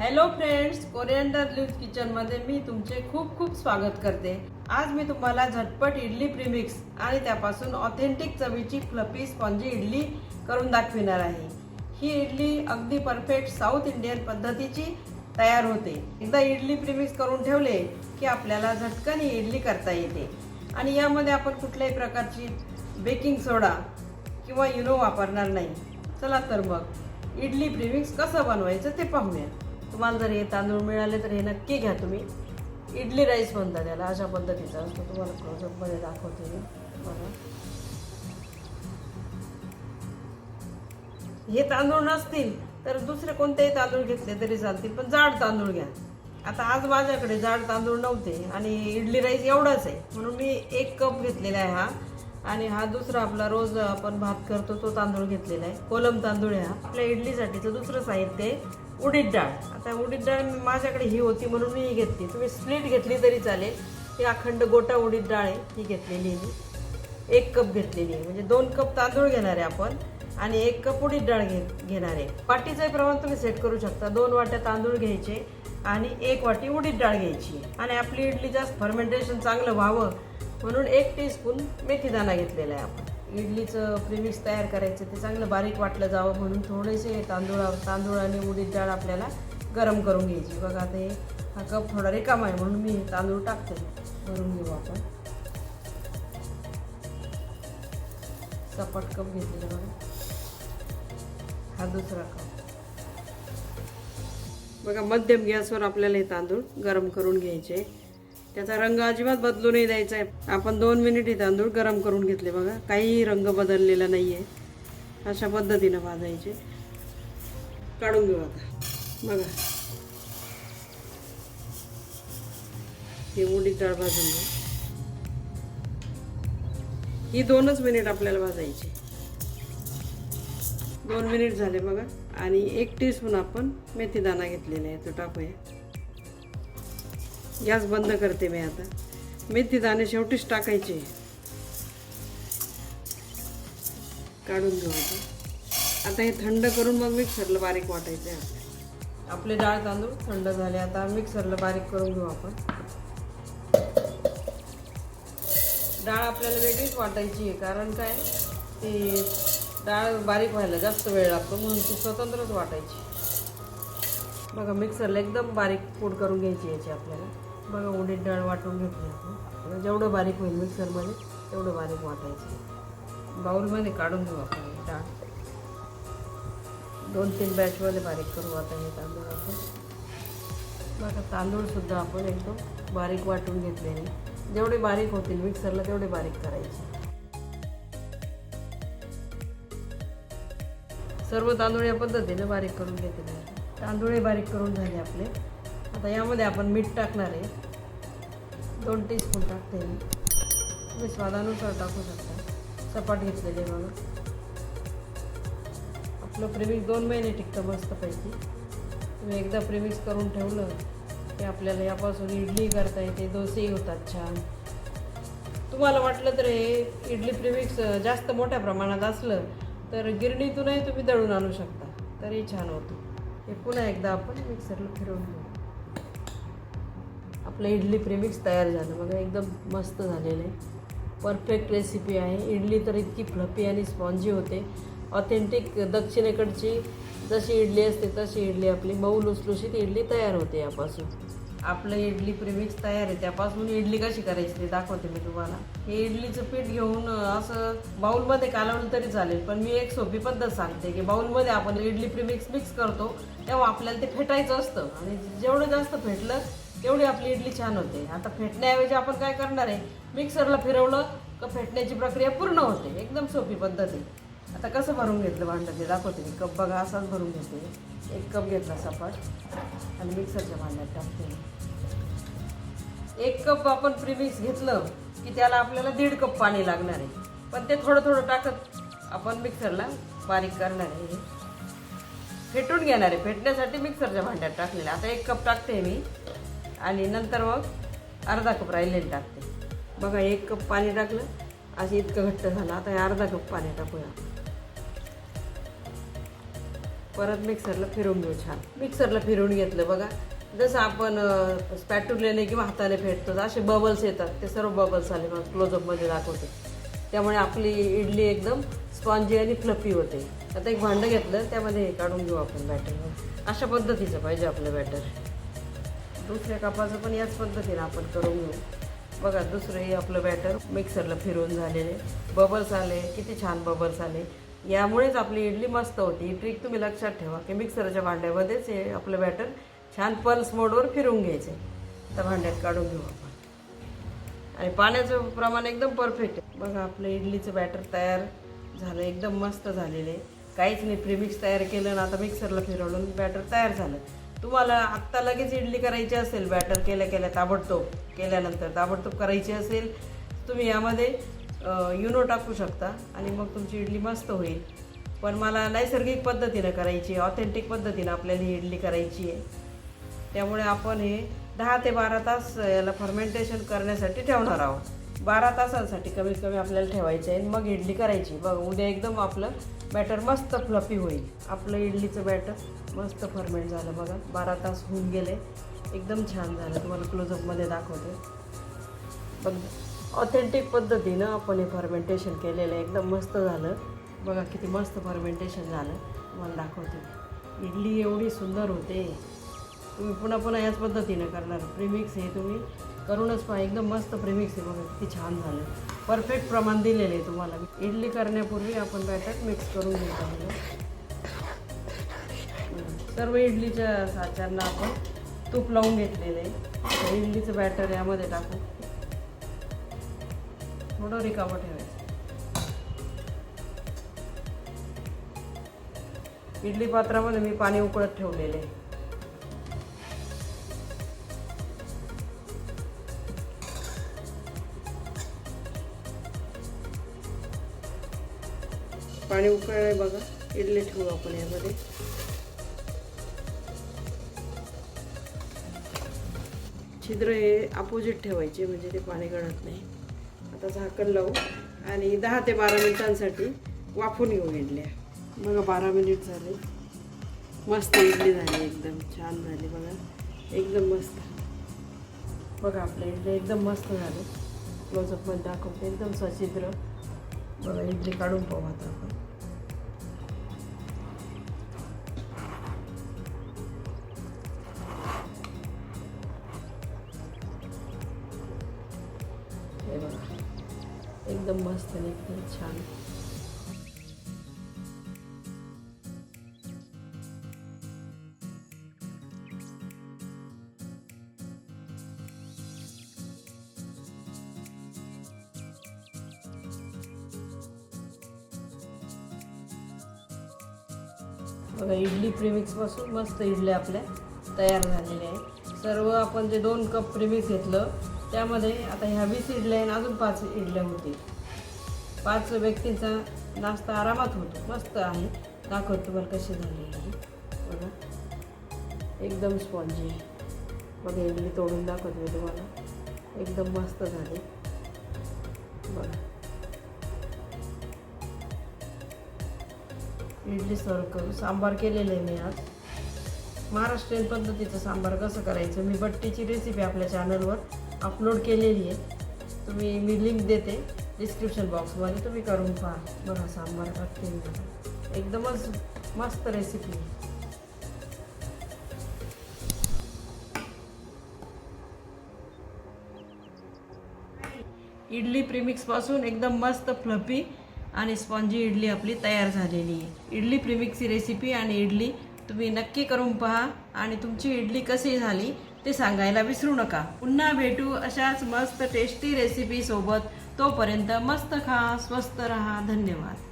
Hello friends coriander leave किचनमध्ये मी तुमचे खूप खूप स्वागत करते. आज मी तुम्हाला झटपट इडली प्रीमिक्स आणि त्यापासून ऑथेंटिक चवीची फ्लपी स्पॉन्जी इडली करून दाखविणार आहे. ही इडली अगदी परफेक्ट साऊथ इंडियन पद्धतीची तयार होते. एकदा इडली प्रीमिक्स करून ठेवले की आपल्याला झटकन ही इडली करता येते. आणि यामध्ये आपण कुठल्याही प्रकारची बेकिंग सोडा किंवा युनो वापरणार नाही. चला तर मग इडली प्रीमिक्स कसं बनवायचं ते पाहूया. तुम्हाला जर हे तांदूळ मिळाले तर हे नक्की घ्या तुम्ही. इडली राईस म्हणतात त्याला अशा पद्धतीचा. असतो तुम्हाला क्लोजअपमध्ये दाखवते मी. बघा. हे तांदूळ नसतील तर दुसरे कोणतेही तांदूळ घेतले तरी चालतील पण जाड तांदूळ घ्या. आता आज माझ्याकडे जाड तांदूळ नव्हते आणि इडली राईस एवढाच आहे. म्हणून मी एक कप घेतलेला आहे हा. आणि हा दुसरा आपला रोज आपण भात करतो तो तांदूळ घेतलेला आहे. कोलम तांदूळ आहे हा. आपल्या इडलीसाठीचं दुसरं साहित्य आहे. उडीद डाळ आता उडीद डाळ माझ्याकडे ही होती म्हणून मी ही घेतली. तुम्ही स्प्लिट घेतली तरी चालेल. ही अखंड गोटा उडीद डाळ आहे. ही घेतलेली आहे एक कप घेतलेली आहे. म्हणजे दोन कप तांदूळ घेणार आहे आपण आणि एक कप उडीद डाळ घे घेणार आहे. वाटीचं प्रमाण तुम्ही सेट करू शकता. दोन वाट्या तांदूळ घ्यायचे आणि एक वाटी उडीद डाळ घ्यायची. आणि आपली इडली जास्त फर्मेंटेशन चांगलं व्हावं म्हणून एक टीस्पून मेथीदाणा घेतलेला आहे आपण. इडलीचं प्रीमिक्स तयार करायचं ते चांगलं बारीक वाटलं जावं म्हणून थोडेसे तांदूळ तांदूळ आणि उडीद डाळ आपल्याला गरम करून घ्यायची. बघा आता हे हा कप थोडा रिकामा आहे म्हणून मी हे तांदूळ टाकते. भरून घेऊ आपण. सपाट कप घेतलेला बघा. हा दुसरा कप. बघा मध्यम गॅसवर आपल्याला हे तांदूळ गरम करून घ्यायचे. त्याचा रंग अजिबात बदलू नाही द्यायचा आहे आपण दोन मिनिट हे तांदूळ गरम करून घेतले बघा. काहीही रंग बदललेला नाही आहे अशा पद्धतीनं भाजायचे. काढून घेऊ आता. बघा. हे उडी डाळ भाजून घेऊ ही दोनच मिनिट आपल्याला भाजायची. दोन मिनिट झाले बघा. आणि एक टीस्पून आपण मेथीदाणा घेतलेला आहे. तो टाकूया. गॅस बंद करते मी आता. मेथी दाणे शेवटीच टाकायचे. काढून घेऊ आता. आता हे थंड करून मग मिक्सरला बारीक वाटायचे आपले आपले डाळ तांदूळ थंड झाले आता मिक्सरला बारीक करून घेऊ आपण. डाळ आपल्याला वेगळीच वाटायची आहे कारण काय? ती डाळ बारीक व्हायला जास्त वेळ लागतो म्हणून ती स्वतंत्रच वाटायची. बघा मिक्सरला एकदम बारीक पूड करून घ्यायची याची आपल्याला. बघा उडीद डाळ वाटून घेतली आपण. जेवढं बारीक होईल मिक्सरमध्ये तेवढं बारीक वाटायचं. बाऊलमध्ये काढून घेऊ आपण डाळ. दोन तीन बॅचमध्ये बारीक करू आता हे तांदूळ आपण. बघा तांदूळसुद्धा आपण एकदम बारीक वाटून घेतलेले. जेवढे बारीक होतील मिक्सरला तेवढे बारीक करायचे. सर्व तांदूळ या पद्धतीने बारीक करून घेतले आहे तांदूळ बारीक करून झाले आपले. आता यामध्ये आपण मीठ टाकणार आहे. दोन टीस्पून टाकते मी. तुम्ही स्वादानुसार टाकू शकता. सपाट घेतलेले बघा. आपलं प्रेमिक्स दोन महिने टिकतं मस्तपैकी. तुम्ही एकदा प्रेमिक्स करून ठेवलं की आपल्याला यापासून इडली करता येते दोसेही होतात छान. तुम्हाला वाटलं तर हे इडली प्रिमिक्स जास्त मोठ्या प्रमाणात असलं तर गिरणीतूनही तुम्ही दळून आणू शकता. तरी छान होतं. हे पुन्हा एकदा आपण मिक्सरला फिरवून घेऊ. आपलं इडली प्रेमिक्स तयार झालं. बघा एकदम मस्त झालेलं आहे. परफेक्ट रेसिपी आहे. इडली तर इतकी फ्लपी आणि स्पॉन्जी होते. ऑथेंटिक दक्षिणेकडची जशी इडली असते तशी इडली आपली. मऊ लुसलुशीत इडली तयार होते यापासून. आपलं इडली प्रेमिक्स तयार आहे. त्यापासून इडली कशी करायची ते दाखवते मी तुम्हाला. हे इडलीचं पीठ घेऊन असं बाऊलमध्ये कालवलं तरी चालेल. पण मी एक सोपी पद्धत सांगते की बाऊलमध्ये आपण इडली प्रीमिक्स मिक्स करतो तेव्हा आपल्याला ते फेटायचं असतं. आणि जेवढं जास्त फेटलं तेवढी आपली इडली छान होते. आता फेटण्याऐवजी आपण काय करणार आहे? मिक्सरला फिरवलं का फेटण्याची प्रक्रिया पूर्ण होते. एकदम सोपी पद्धत आहे. आता कसं भरून घेतलं भांडं ते दाखवते मी. कप बघा असाच भरून घेते. एक कप घेतला सपाट. आणि मिक्सरच्या भांड्यात टाकते एक कप आपण प्रीमिक्स घेतलं की त्याला आपल्याला दीड कप पाणी लागणार आहे. पण ते थोडं थोडं टाकत आपण मिक्सरला बारीक करणार आहे. फेटून घेणार आहे. फेटण्यासाठी मिक्सरच्या भांड्यात टाकलेलं आता एक कप टाकते मी. आणि नंतर मग अर्धा कप राहिलेलं टाकते. बघा एक कप पाणी टाकलं असं इतकं घट्ट झालं. आता हे अर्धा कप पाणी टाकूया. परत मिक्सरला फिरवून घेऊ छान. मिक्सरला फिरवून घेतलं बघा. जसं आपण स्पॅटुलेने किंवा हाताने फेटतो असे बबल्स येतात. ते सर्व बबल्स आले मग क्लोजअपमध्ये दाखवते. त्यामुळे आपली इडली एकदम स्पॉन्जी आणि फ्लफी होते. आता एक भांडं घेतलं त्यामध्ये हे काढून घेऊ आपण बॅटर अशा पद्धतीचं पाहिजे आपलं बॅटर दुसऱ्या कापाचं पण याच पद्धतीने आपण करून घेऊ. बघा दुसरं हे आपलं बॅटर मिक्सरला फिरवून झालेले बबल्स आले किती छान बबल्स आले. यामुळेच आपली इडली मस्त होती. ही ट्रिक तुम्ही लक्षात ठेवा की मिक्सरच्या भांड्यामध्येच हे आपलं बॅटर छान पल्स मोडवर फिरवून घ्यायचे. त्या भांड्यात काढून घेऊ आपण. आणि पाण्याचं प्रमाण एकदम परफेक्ट आहे. बघा आपलं इडलीचं बॅटर तयार झालं एकदम मस्त झालेले काहीच नाही प्रीमिक्स तयार केलं ना आता मिक्सरला फिरवलं बॅटर तयार झालं. तुम्हाला आत्ता लगेच इडली करायची असेल बॅटर केल्या केल्या ताबडतोब केल्यानंतर ताबडतोब करायची असेल तुम्ही यामध्ये युनो टाकू शकता आणि मग तुमची इडली मस्त होईल. पण मला नैसर्गिक पद्धतीनं करायची आहे ऑथेंटिक पद्धतीनं आपल्याला ही इडली करायची आहे. त्यामुळे आपण हे दहा ते बारा तास याला फर्मेंटेशन करण्यासाठी ठेवणार आहोत. बारा तासांसाठी कमीत कमी आपल्याला ठेवायचं आहे मग इडली करायची. बघ उद्या एकदम आपलं बॅटर मस्त फ्लफी होईल. आपलं इडलीचं बॅटर मस्त फर्मेंट झालं बघा. बारा तास होऊन गेले. एकदम छान झालं. तुम्हाला क्लोजअपमध्ये दाखवते. बघ ऑथेंटिक पद्धतीनं आपण हे फर्मेंटेशन केलेलं आहे. एकदम मस्त झालं. बघा किती मस्त फर्मेंटेशन झालं. तुम्हाला दाखवते. इडली एवढी सुंदर होते. तुम्ही पुन्हा पुन्हा याच पद्धतीनं करणार. प्रीमिक्स हे तुम्ही. करूनच पहा एकदम मस्त प्रेमिक्स आहे बघा किती छान झालं. परफेक्ट प्रमाण दिलेलं आहे तुम्हाला. इडली करण्यापूर्वी आपण बॅटर मिक्स करून घेतो सर्व इडलीच्या साच्यांना आपण तूप लावून घेतलेलं आहे. इडलीचं बॅटर यामध्ये टाकू. थोडं रिकावं ठेवायचं. इडली पात्रामध्ये मी पाणी उकळत ठेवलेले आहे. पाणी उकळलं आहे बघा. इडली ठेवू आपण यामध्ये. छिद्र हे अपोजिट ठेवायचे म्हणजे ते पाणी गळत नाही. आता झाकण लावू. आणि दहा ते बारा मिनिटांसाठी वाफून घेऊ इडल्या. बघा बारा मिनिट झाले. मस्त इडली झाली एकदम छान झाली बघा. एकदम मस्त. बघा आपल्या इडली एकदम मस्त झाले. क्लोजअपमध्ये दाखवते. एकदम सचिद्र बघा इडली काढून पाहू आता आपण. एकदम मस्त आणि एकदम छान. बघा इडली प्रीमिक्सपासून मस्त इडल्या आपल्या तयार झालेल्या आहे सर्व आपण जे दोन कप प्रीमिक्स घेतलं त्यामध्ये आता ह्या वीस इडल्या आहे आणि अजून पाच इडल्या होतील पाच व्यक्तींचा नाश्ता आरामात होतो. मस्त आहे. दाखवत तुम्हाला कशी झाली बघा. एकदम स्पॉन्जी आहे. बघा इडली तोडून दाखवत मी तुम्हाला. एकदम मस्त झाली. बघा. इडली सर्व करू सांबार केलेलं आहे मी आज. महाराष्ट्रीयन पद्धतीचं सांबार कसं करायचं? मी बट्टीची रेसिपी आपल्या चॅनलवर अपलोड केलेली आहे. तुम्ही मी लिंक देते डिस्क्रिप्शन बॉक्समध्ये तुम्ही करून पहा. बघा सांबार टाकते बघा. एकदमच मस्त रेसिपी आहे. इडली प्रिमिक्सपासून एकदम मस्त फ्लफी आणि स्पॉन्जी इडली आपली तयार झालेली आहे. इडली प्रिमिक्सची रेसिपी आणि इडली तुम्ही नक्की करून पहा. आणि तुमची इडली कशी झाली ते सांगायला विसरू नका. पुन्हा भेटू अशाच मस्त टेस्टी रेसिपी सोबत. तोपर्यंत मस्त खा स्वस्त रहा. धन्यवाद.